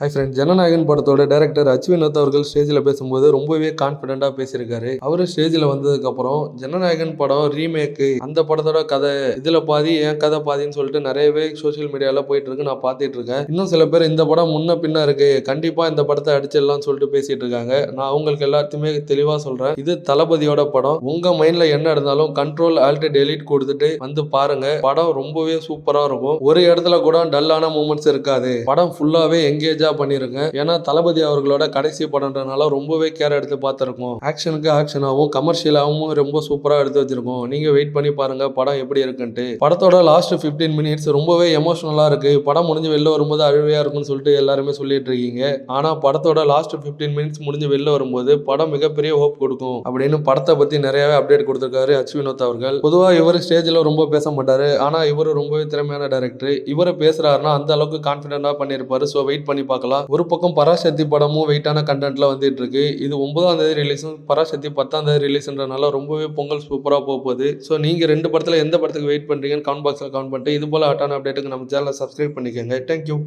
High friend Jananayagan படத்தோட director அச்வினத் அவர்கள் ஸ்டேஜில் பேசும்போது ரொம்பவே கான்ஃபிடென்ட்டாக பேசியிருக்காரு. அவர் ஸ்டேஜில் வந்ததுக்கப்புறம் ஜனநாயகன் படம் ரீமேக்கு அந்த படத்தோட கதை இதில் பாதி என் கதை பாதின்னு சொல்லிட்டு நிறையவே சோஷியல் மீடியாவில் போயிட்டு இருக்கு நான் பார்த்துட்டு இருக்கேன் இன்னும் சில பேர் இந்த படம் முன்ன பின்ன இருக்கு கண்டிப்பாக இந்த படத்தை அடிச்சிடலாம்னு சொல்லிட்டு பேசிட்டு இருக்காங்க. நான் அவங்களுக்கு எல்லாத்தையுமே தெளிவாக சொல்கிறேன் இது தளபதியோட படம். உங்கள் மைண்டில் என்ன இருந்தாலும் கண்ட்ரோல் ஆல்ட் டெலிட் கொடுத்துட்டு வந்து பாருங்க. படம் ரொம்பவே சூப்பராக இருக்கும். ஒரு இடத்துல கூட டல்லான மூமெண்ட்ஸ் இருக்காது. படம் ஃபுல்லாகவே எங்கேஜாக பண்ணிருங்க. ஏன்னா தளபதி அவர்களோட கடைசி படம்ன்றனால ரொம்பவே கேர் எடுத்து பார்த்துருக்கோம். ஆக்ஷனுக்கு ஆக்ஷனாகவும் கமர்ஷியலாகவும் ரொம்ப சூப்பராக எடுத்து வச்சிருக்கோம். நீங்கள் வெயிட் பண்ணி பாருங்க படம் எப்படி இருக்குன்ட்டு. படத்தோட லாஸ்ட் 15 மினிட்ஸ் ரொம்பவே எமோஷனலாக இருக்கு. படம் முடிஞ்சு வெளில வரும்போது அழுவையாக இருக்கும்னு சொல்லிட்டு எல்லாருமே சொல்லிட்டு இருக்கீங்க. ஆனால் படத்தோட லாஸ்ட் 15 மினிட்ஸ் முடிஞ்சு வெளில வரும்போது படம் மிகப்பெரிய ஹோப் கொடுக்கும். அப்படின்னு படத்தை பற்றி நிறையவே அப்டேட் கொடுத்துருக்காரு அச் வினோத் அவர்கள். பொதுவாக இவர் ஸ்டேஜில் ரொம்ப பேச மாட்டார். ஆனால் இவர் ரொம்பவே திறமையான டைரக்டர் இவரை பேசுறாருன்னா அந்த அளவுக்கு கான்ஃபிடென்ட்டாக பண்ணியிருப்பாரு ஸோ வெயிட் பண்ணி பார்க்கலாம். ஒரு பக்கம் பராசக்தி படமும் வெயிட்டான கண்டென்ட்ல வந்துட்டு இருக்கு இது ஒன்பதாம் தேதி ரிலீஸும் பராசக்தி பத்தாம் தேதி ரிலீஸ்ன்றனால ரொம்பவே பொங்கல் சூப்பராக போகுது. ஸோ நீங்கள் ரெண்டு படத்தில் எந்த படத்துக்கு வெயிட் பண்ணுறீங்கன்னு கமெண்ட் பாக்ஸில் கமெண்ட் பண்ணிட்டு இது போல் ஹட்டான அப்டேட்டுக்கு நம்ம சேனலை சப்ஸ்கிரைப் பண்ணிக்கோங்க. தேங்க்யூ